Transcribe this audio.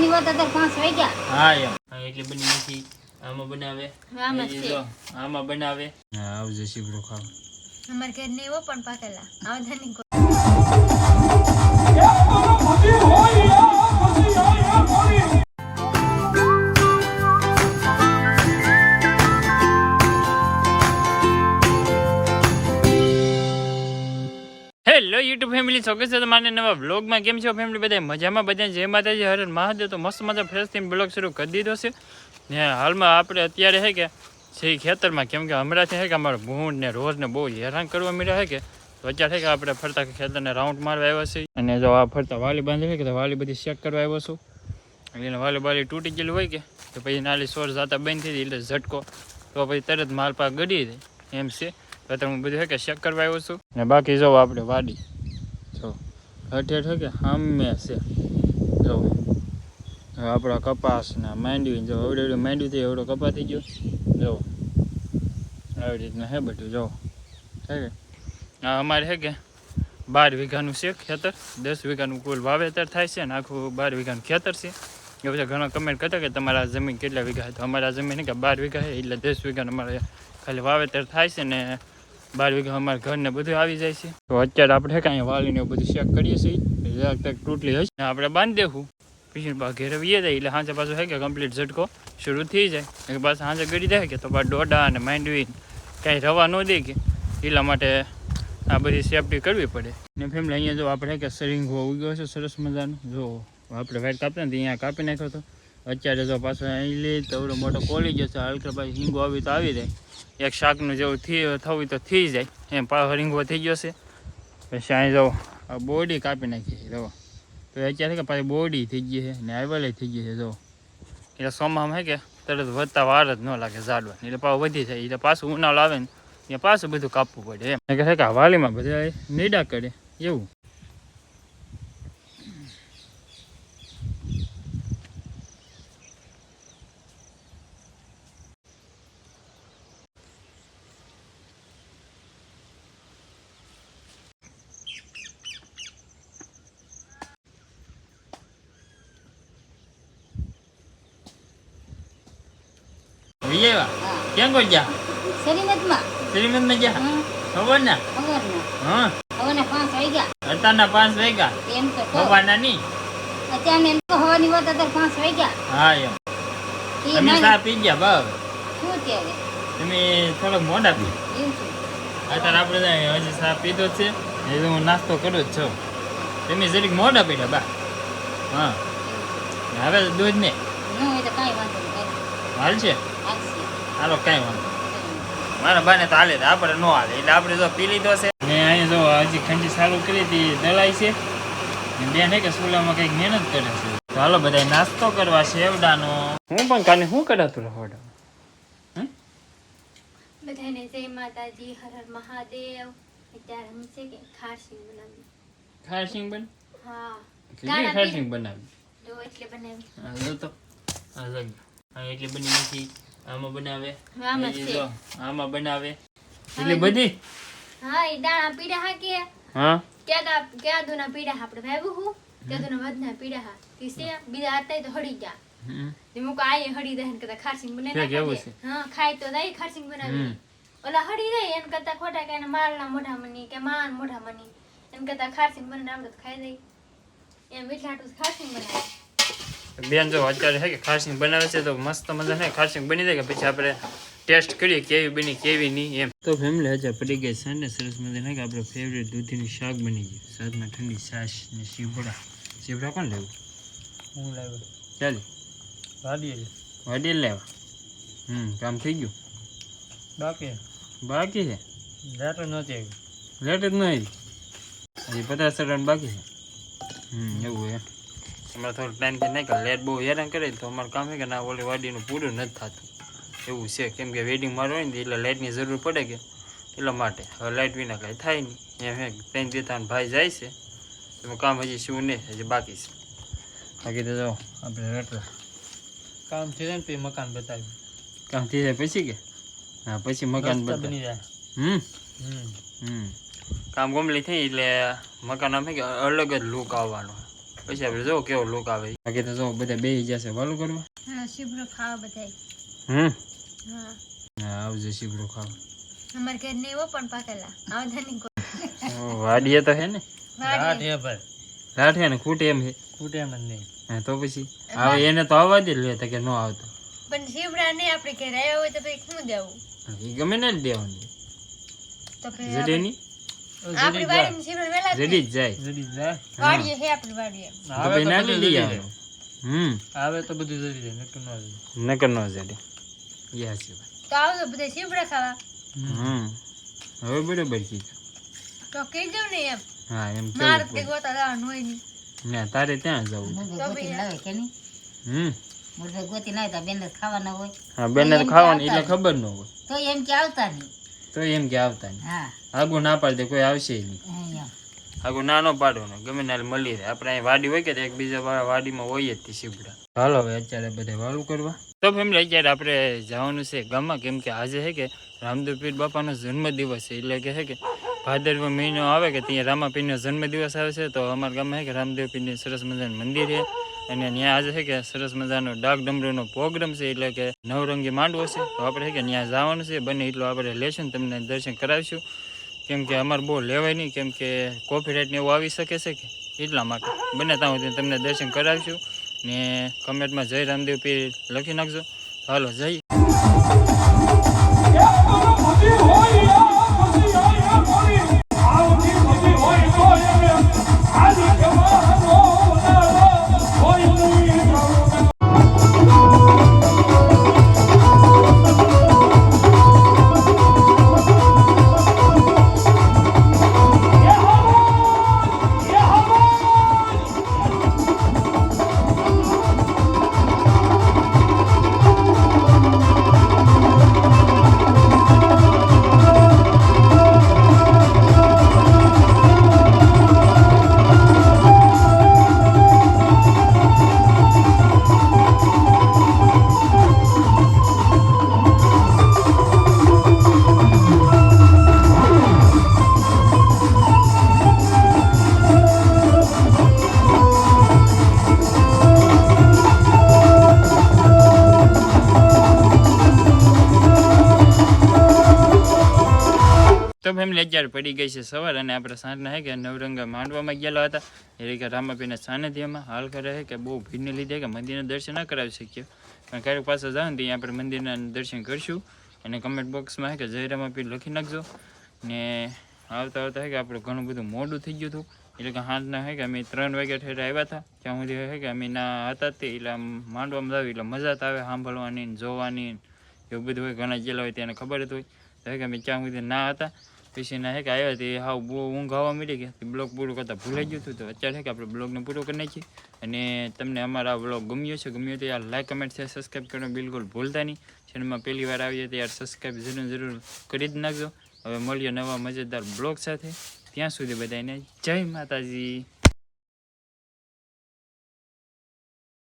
હવાની વાત અત્યારે પાંચ વાગ્યા. હા એમ. એટલે બની નથી. આમાં બનાવે. આમાં બનાવે. હા આવજે શીબડો ખાવ. અમાર ઘર ને એવો પણ પાકેલા આવતા યુટ્યુબ ફેમિલી સ્વાગત છે? તમારે નવા વ્લોગમાં કેમ છો ફેમિલી બધા મજામાં? બધા જય માતાજી, હરે મહાદેવ. તો મસ્ત મજા ફ્રેશ થઈને બ્લોગ શરૂ કરી દીધો છે. ને હાલમાં આપણે અત્યારે છે કે છે ખેતરમાં, કેમ કે હમણાંથી છે કે અમારો ભૂંડ ને રોજ ને બહુ હેરાન કરવા મળ્યા છે કે, તો અત્યારે કે આપણે ફરતા ખેતરને રાઉન્ડ મારવા આવ્યા છીએ. અને જો આ ફરતા વાલી બાંધી છે કે વાલી બધી ચેક કરવા આવ્યો છું. એટલે વાલી બાલી તૂટી ગયેલી હોય કે, તો પછી નાલી સોર જાતા બંધ થઈ એટલે ઝટકો. તો પછી તરત માલ પાક ગડી એમ છે. તો હું બધું કે ચેક કરવા આવ્યો છું. ને બાકી જો આપણે વાડી હેઠ હેઠ છે કે? સામે છે. જો આપણા કપાસ ને માંડવી જો એવડે એવડું માંડ્યું થઈ એવડો કપા થઈ ગયો. જો, આવી રીતના હે બધું, જો. હે કે? આ અમારે છે કે? બાર વીઘાનું છે ખેતર. દસ વીઘાનું કુલ વાવેતર થાય છે ને આખું બાર વીઘાનું ખેતર છે. એ બધા ઘણા કમેન્ટ કરતા કે તમારા જમીન કેટલા વીઘા તો અમારા જમીન કે બાર વીઘા એટલે દસ વીઘાનું અમારે ખાલી વાવેતર થાય છે ને બાર વીઘા અમારા ઘર ને બધું આવી જાય છે. તો અત્યારે આપણે કાંઈ વાલીને બધું ચેક કરીએ છીએ. જરાક તૂટલી હશે. ને આપણે બાંધી દેવું. પછી ઘેરે વીએ જાય, એટલે સાંજે પાછું હે કે કમ્પ્લીટ ઝટકો શરૂ થઈ જાય. એટલે પાછું સાંજે ગળી જાય કે તો પાછું ડોડા અને માંડવી કાંઈ રવા ન દે કે. એટલા માટે આ બધી સેફટી કરવી પડે. ને ફેમિલી અહીંયા જો આપણે કે સરિંગો ઉગ્યો છે, સરસ મજાનો. જો આપણે વાઈટ કાપતા ને અહીંયા કાપી નાખ્યો હતો અત્યારે તો પાછો અહીં લે તો એવડો મોટો કોલી જશે હલકા ભાઈ હિંગો આવી તો આવી જાય એક શાકનું જેવું થઈ થવું તો થઈ જાય. એમ પાછો રીંગો થઈ ગયો છે. પછી અહીં જો આ બોડી કાપી નાખી જવો તો અત્યારે કે પાછી બોડી થઈ ગઈ છે ને આવેલે થઈ ગઈ છે જવો એટલે સોમામાં હે કે તરત વધતા વાર જ ન લાગે ઝાડવા એટલે પાછું વધી જાય. એટલે પાછું ઉનાળો આવે ને, ત્યાં પાછું બધું કાપવું પડે એમ. કે વાલીમાં બધા નીડા કરે. એવું. વિજયવા ક્યાં કોઈ ગયા શ્રીમતમાં. શ્રીમંતમાં ગયા ખબર ને ખબરના. હા. હવાના પાંચ વાગ્યા. અત્યારના પાંચ વાગ્યા? એમ તો કહો. ખવાના નહીં અત્યારે એમ તો હવાની વાત અત્યારે પાંચ વાગ્યા. હા એમ. તમે ચા પી ગયા બરાબર શું ત્યારે તમે થોડોક મોડા પી. અત્યારે આપણે હજી ચા પીધો છે. એ તો હું નાસ્તો કરું જ છું. તમે જરીક મોડા પીડા બા. હા. ને હવે દૂધ ને. ન હાલ છે? હાલો કાંઈ વાંધો મારા બાને તો હાલે આપણે ન હાલે. એટલે આપણે જો પી લીધો છે. મેં અહીંયા જો હજી ખંડી ચાલુ કરી હતી દલાઈ છે. બેન હે કે સુલામાં કંઈક મહેનત કરે છે. તો હાલો બધા નાસ્તો કરવા શેવડાનો હું પણ કાલે શું કરાતું રહોડા બધાને જય માતાજી હર હર મહાદેવ. અત્યારે હું છે કે ખારસિંગ બનાવી. ખારસિંગ બન? હા. કેટલી ખારસિંગ બનાવી. જો એટલે બનાવી. આ જો તો. આ જો આ એટલી બની નથી. આમાં બનાવે. આમાં આમાં બનાવે. એટલે બધી? હા એ દાણા પીડા હા કે. હા? ક્યાં ક્યાં દુના પીડા આપણે ભાઈ હું? ક્યાં દુના વધના પીડા હા. તી બીજા હતા તો હળી ગયા. મુકો આયે હળી દે ને કદા ખારસિંગ બનાવી હા ખાય તો દઈ ખારસિંગ બનાવી ઓલા હળી દે એમ કરતા ખોટા કે માલના મોઢા મની કે માન મોઢા મની. એમ કરતા ખારસિંગ બનાવી આપણે તો ખાઈ દઈ એમ મીઠાટું ખારસિંગ બનાવે બેન જો અત્યારે છે કે ખાસિંગ બનાવે છે તો મસ્ત મજા છે ખારસિંગ બની જાય કે પછી આપણે ટેસ્ટ કરીએ કેવી બની કેવી નહીં એમ. તો ફેમિલી હજા પડી ગઈ છે ને સરસ મજા ને કે આપણે ફેવરેટ દૂધીનું શાક બની ગયું. સાથમાં ઠંડી છાશ ને શીભડા શીભડા કોણ લેવું? હું લાવ્યો ચાલે. વાડીએ વાડીએ લેવા. હમ કામ થઈ ગયું? બાકી બાકી છે? લેટર નથી લેટ આવ્યું જ નહીં હજી પચાસ ટકા બાકી છે. હમ એવું એમ. અમારે થોડું પ્લાનથી નહીં કે લેટ બહુ હેરાન કરે તો અમારે કામ છે કે ના ઓલી વાડીનું પૂરું નથી થતું. એવું છે. કેમ કે વેડિંગ મારું હોય ને એટલે લાઇટની જરૂર પડે કે એટલા માટે. હવે લાઇટ વિના કાંઈ થાય નહીં. એમ હે. ત્રણ દીતાનો ભાઈ જાય છે. એમાં કામ હજી શું નહીં હજી બાકી છે. બાકી તો જો આપણે રેટલા કામ થઈ જાય ને પછી મકાન બતાવ્યું. કામ થઈ જાય પછી કે? હા પછી મકાન બની જાય. હમ? હમ. હમ. કામ ગમલી થઈ એટલે મકાન આમ કે અલગ જ લુક આવવાનો. પછી આપણે જો કેવો લુક આવે બાકી તો જો બધા બેસી જશે વાલું કરવા? હા શીબડો ખાવા બધા હમ? હા. હા આવજો શીબડો ખાવા. અમાર ઘર ને એવો પણ પાકેલા. આવતા નહીં વાડીએ તો હે ને? વાડીએ. પર રાઠે ને? ખૂટે એમ હે? ખૂટે એમ જ નહીં. હા તો પછી? હવે એને તો આવવા દે લે તો કે નો આવતો. પણ શીબડા નહીં આપણે ઘરે આવ્યા હોય તો પછી શું દેવું? એ ગમે ને જ દેવાનું. તો પછી જડે નહીં? આપણી વાડીમાં શીબડા વેલા જ જાય. જડી જાય. વાડીએ છે આપણી વાડીએ. તો આવે ભાઈ તો ના લઈ આવવાનું હમ. આવે તો બધું જડી જાય નકર ન જાય નકર ન જડે યા છે તો આવજો બધા શીબડા ખાવા. હમ. હવે બરોબર કીધું તો કીધું ને એમ. હા એમ મારે તે ગોતા જવાનું હોય નહીં. ના તારે ત્યાં જવું. તો નહીં? હમ. ગોતી ના હોય તો બેન ખાવાના હોય. હા બેને ખાવાના એટલે ખબર ન હોય. તો એમ કે આવતા નહીં તો એમ કે આવતા નહીં. હા. આગું ના દે કોઈ આવશે નહીં. આગું નાનો ને ગમે નાલ મળી રહે. આપણે અહીં વાડી હોય કે એકબીજા વાળા વાડીમાં હોય જ તે સીપડા હાલો હવે અત્યારે બધે વાળું કરવા. તો ફેમિલી અત્યારે આપણે જવાનું છે ગામમાં કેમ કે આજે છે કે રામદેવ પીર બાપાનો જન્મદિવસ છે. એટલે કે છે કે ભાદરવો મહિનો આવે કે ત્યાં રામાપીરનો જન્મદિવસ આવે છે તો અમારા ગામમાં છે કે રામદેવપીરની સરસ મજાનું મંદિર છે. અને ત્યાં આજે છે કે સરસ મજાનો ડાક ડમરૂનો પ્રોગ્રામ છે, એટલે કે નવરંગી માંડવો છે. તો આપણે છે કે ત્યાં જવાનું છે, બને એટલું આપણે લેશું તમને દર્શન કરાવીશું. કેમ કે અમારે બહુ લેવાય નહીં, કેમ કે કોપીરાઇટ ને એવું આવી શકે છે કે એટલા માટે. બને ત્યાં સુધી તમને દર્શન કરાવીશું. ને કમેન્ટમાં જય રામદેવ પીર લખી નાખજો. હાલો, જય. ફેમિલી અત્યારે પડી ગઈ છે સવાર અને આપણે સાંજના હે કે નવરંગા માંડવામાં ગયેલા હતા. એટલે કે રામાપીના સાનિધ્યમાં હાલ કરે છે કે બહુ ભીડને લીધે કે મંદિરના દર્શન ના કરાવી શકીએ પણ ક્યારેક પાછા જાવ ને ત્યાં આપણે મંદિરના દર્શન કરીશું. અને કમેન્ટ બોક્સમાં હે કે જય રામાપીર લખી નાખજો. ને આવતા આવતા હે કે આપણે ઘણું બધું મોડું થઈ ગયું હતું. એટલે કે સાંજના હે કે અમે ત્રણ વાગ્યા ઠેર આવ્યા હતા. ત્યાં સુધી હે કે અમે ના હતા તે એટલે માંડવામાં જાવ એટલે મજા જ આવે સાંભળવાની જોવાની એવું બધું હોય, ઘણા ગયેલા હોય તેને ખબર જ હોય. તો હે કે અમે ત્યાં સુધી ના હતા. પછી ના હે કે આવ્યા તે હાવ ઊંઘ આવવા મળી ગયા બ્લોગ પૂરું કરતાં ભૂલાઈ ગયું હતું તો અત્યારે કે આપણે બ્લોગને પૂરો કરી નાખીએ. અને તમને અમારા બ્લોગ ગમ્યો છે, ગમ્યો તો યાર લાઈક કમેન્ટ છે સબસ્ક્રાઈબ કરવાનું બિલકુલ ભૂલતા નહીં. ચેનલમાં પહેલી વાર આવીએ તો યાર સબસ્ક્રાઈબ જરૂર જરૂર કરી જ નાખજો. હવે મળીએ નવા મજેદાર બ્લોગ સાથે. ત્યાં સુધી બધાને જય માતાજી.